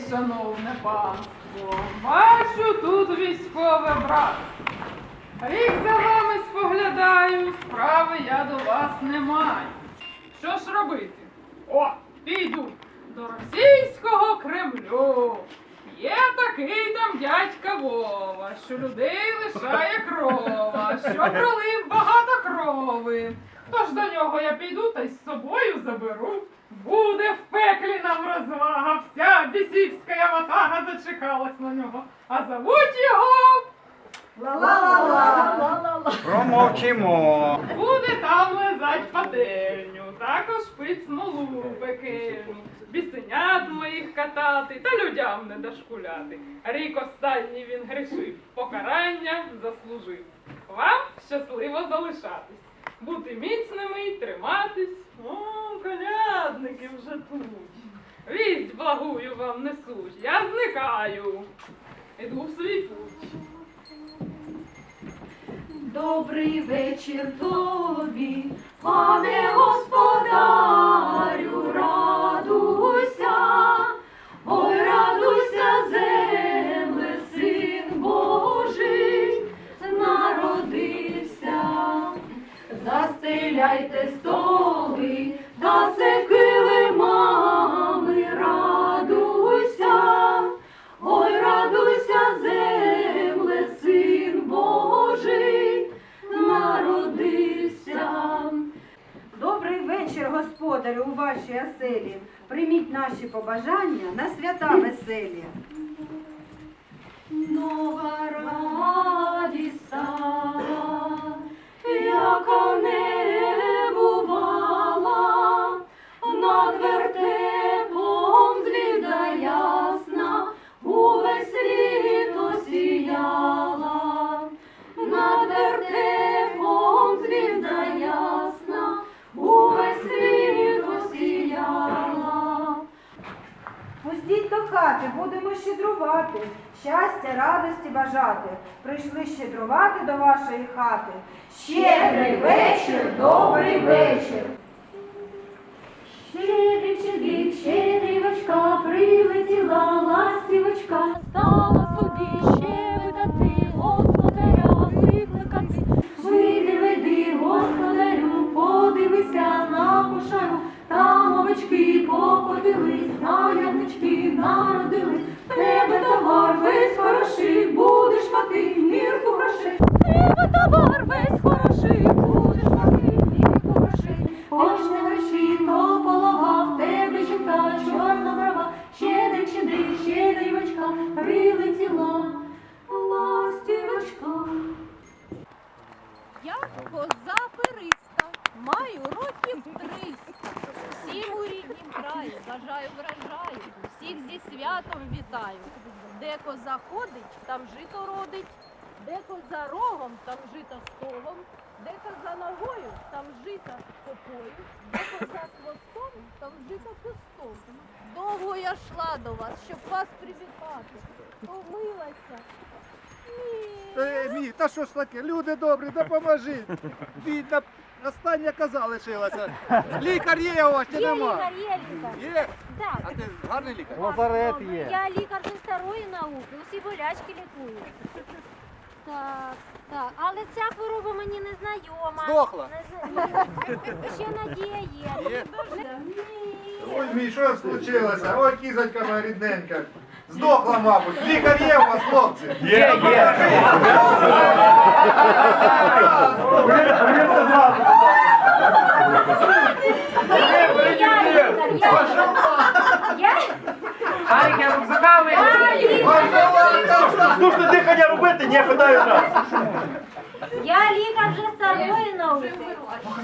шановне панство. Бачу тут військове братство. Рік за вами споглядаю, справи я до вас не маю. Що ж робити? О, піду до російського Кремлю. Є такий там дядька Вова, що людей лишає крова, що пролив багато крови. Тож до нього я піду та й з собою заберу. Буде в пеклі нам розвага, вся бісівська ватага зачекалась на нього. А зовуть його Промовчимо. Буде там лизать пательню, також пить смолу пекельну, бісенят моїх катати та людям не дошкуляти. Рік останній він грішив, покарання заслужив. Вам щасливо залишатись, бути міцними й триматись. О, колядники вже тут. Вість благую вам несуть, я зникаю. Іду в свій путь. Добрий вечір тобі, пане господарю, радуйся, Застеляйте столи та секили мами, радуйся, ой, радуйся, земле, син Божий, народився. Добрий вечір, господарю, у вашій оселі. Прийміть наші побажання на свята веселі. Нова Пустіть будемо щедрувати, щастя, радості бажати. Прийшли щедрувати до вашої хати. Щедрий вечір, добрий вечір. Щедрий чоловік, щедрівочка, прилетіла ластівочка, стала собі жито деко за рогом, там жита стогом, де коза ногою, там жита копою, де коза хвостом, там жита кустом. Довго я йшла до вас, щоб вас привітати. Помилася. Ні. Е, ні, та що ж таке? Люди добрі, допоможіть. Бідна, остання коза лишилася. Лікар є у вас чи Є нема? лікар, є лікар. Є. Так. А ти гарний лікар? Лазарет Я лікар зі старої науки, усі болячки лікую. Так, так. Але ця хвороба мені не знайома. Здохла? Не зна- Ні. Ще надія є. Є. Ні. Ой, мій, що случилося? Ой, кізонька моя рідненька. Здохла, мабуть. Лікар є у вас, хлопці. Є, є. Я? Дихання робити, ні, питаю раз. Я лікар вже старої науки.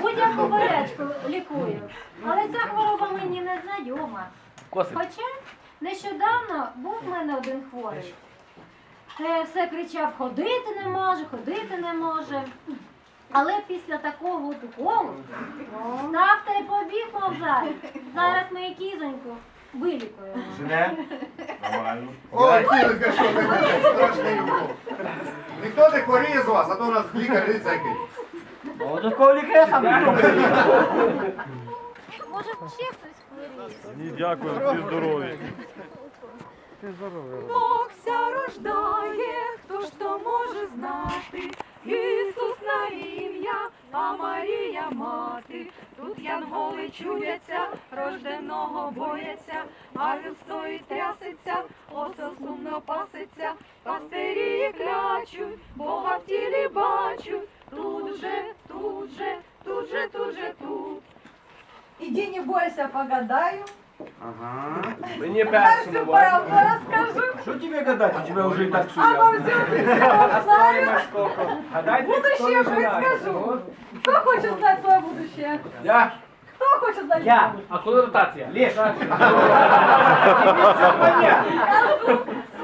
Будь-яку болячку лікую. Але ця хвороба мені не знайома. Хоча нещодавно був в мене один хворий. Е, Все кричав, ходити не може, ходити не може. Але після такого от уколу став та й побіг повзати. Зараз ми і кізоньку вилікуємо. Ой, кізонька, що ти таке? Страшний укол. Ніхто не хворіє з вас, а то у нас лікар дивіться який. Може, ще хтось хворіє. Ні, дякую, всі здорові. Богся рождає, хто ж то може знати, Ісус на ім'я, а Марія мати. Тут янголи чудяться, рожденого бояться, а він стоїть трясеться, осел сумно паситься, пастирі клячуть, Бога в тілі бачуть, тут же, тут же, тут же, тут же, тут. Иди не бойся, погадаю. Ага. Мені Настю першому. правду расскажу. Что тебе гадать? У тебя уже и так все А во ясно. всем все знаю. Гадайте, Будущее хто починає. предскажу. Кто хочет знать свое будущее? Я. Кто хочет знать? Я. А коли ротація? Леш.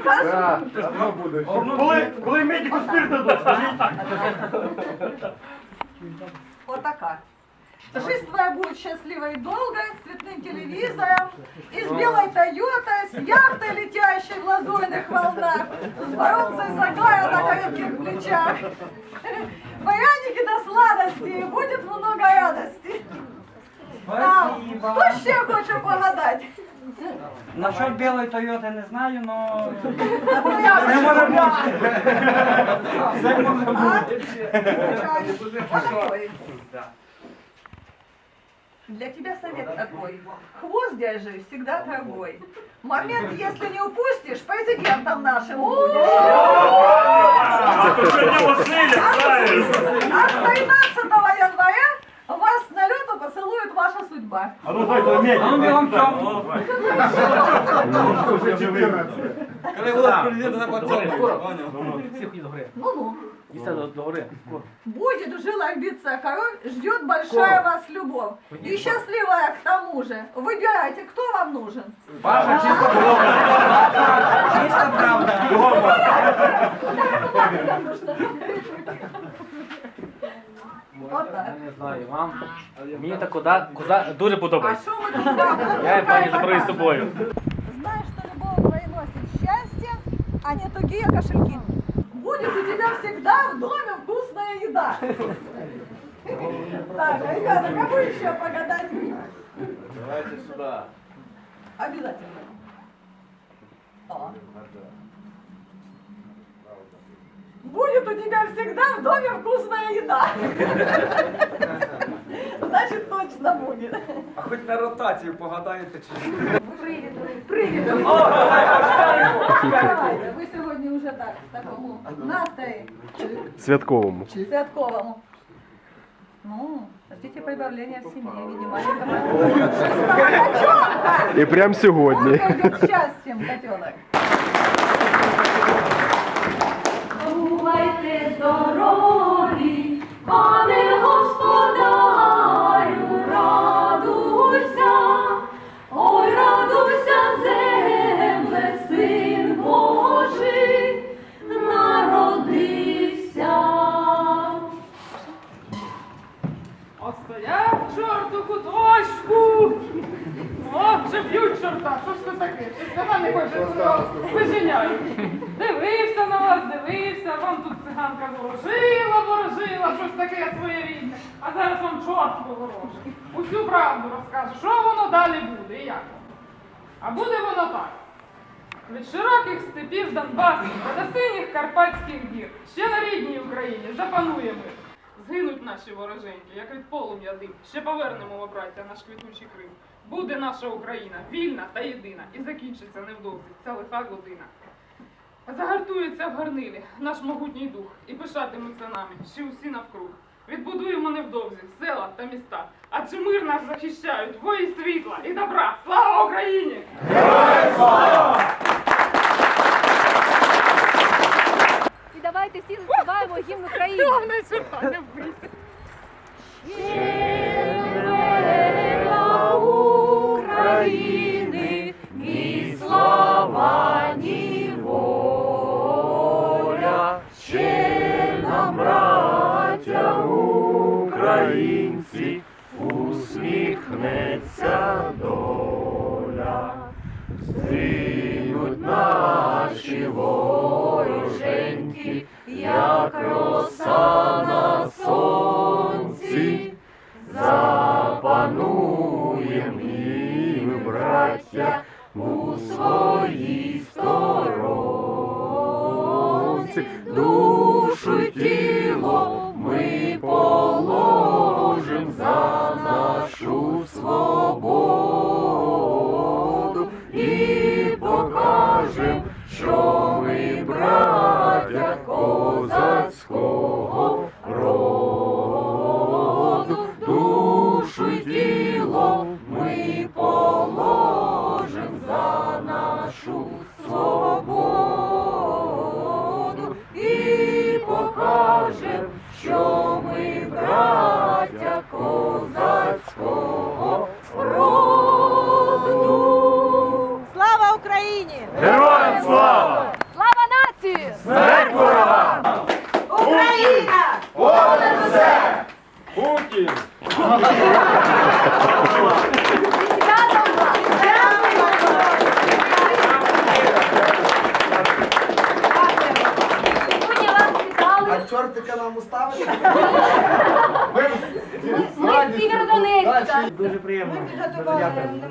Да, одно буде. Коли, коли медику спирт дадуть, скажіть. Вот такая. Жизнь твоя будет счастливой и долгой, с цветным телевизором, и с белой Тойотой, с яхтой, летящей в лазурных волнах, с бронзой загая на крепких плечах. Баяники до сладости, и будет много радости. А, Хто ще хоче погадати? Насчет белой Тойоти не знаю, но це може бути. Це може бути. Для тебя совет такой. Хвост держи всегда дорогой. Момент, если не упустишь, президентом нашим будешь. А с 13 января вас на лету поцелует ваша судьба. А ну дай то. А ну бігом цьому. Вже 14. Коли Володь прийде, то Догори, скоро. поцілуй. Всі ходіть до гори. Ну-ну. Дійсно, до, до гори. Скоро. Будет жила биться король, ждет большая вас любовь. И счастливая к тому же. Выбирайте, кто вам нужен. Паша, чисто Чиста правда. Вот так. Я не знаю, вам. Мені та коза, коза дуже А подобається. что мы тут делаем? Я її пані заберу з собою. Знаешь, что любовь приносит счастье, а не тугие кошельки. Будет у тебя всегда в доме вкусная еда. Так, ребята, кому еще погадать? Давайте сюда. Обязательно. О. Будет у тебя всегда в доме вкусная еда. Значит, точно будет. А хоч на ротацію погадаєте чи ні? Привіт! Давайте, ви сьогодні вже так, в такому настрої Святковому. святковому. Ну, ждите прибавления в семье, видимо, маленького котенка. І прямо Он сьогодні. пойдет счастьем, котенок. Бувайте здорові, Чорта. Що ж це таке? Щось вона не хоче виженяють. Дивився на вас, дивився, вам тут циганка ворожила, ворожила, щось таке своєрідне. А зараз вам чорт поворожить. Усю правду розкаже, що воно далі буде і як воно. А буде воно так. Від широких степів Донбасу до синіх Карпатських гір ще на рідній Україні запанує мир. Згинуть наші вороженьки, як від полум'я дим. Ще повернемо, ми, браття, наш квітучий Крим. Буде наша Україна вільна та єдина, і закінчиться невдовзі ця лиха година. Загартується в гарнилі наш могутній дух, і пишатимуться нами ще усі навкруг. Відбудуємо невдовзі села та міста, адже мир нас захищають вої світла і добра. Слава Україні! І заспіваємо гімн України. Головне, що не вбити. як роса на сонці, запануєм і ми, браття, у своїй сторонці душу ті. Україні! Героям слава! Слава нації! Смерть ворогам! Україна! Понад все! Путін! Чортика нам уставили? Ми з Сєвєродонецька. Дуже приємно. Підготували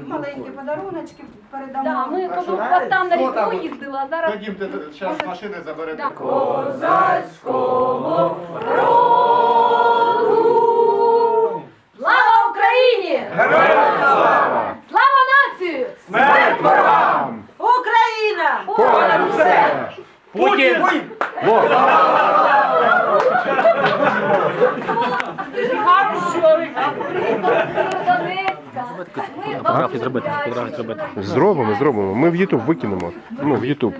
маленькі подаруночки, передамо. Да, ми по блокпостам на Різдво їздили, а зараз Ходімте, зараз машини заберете. Роду. Слава Україні! Героям слава! Слава нації! Смерть ворогам! Україна! Понад усе! Путін! Сєвєродонецька. Ми Фотографії зробити, фотографії зробити. Зробимо, зробимо. Ми в Ютуб викинемо. Ну, в Ютуб.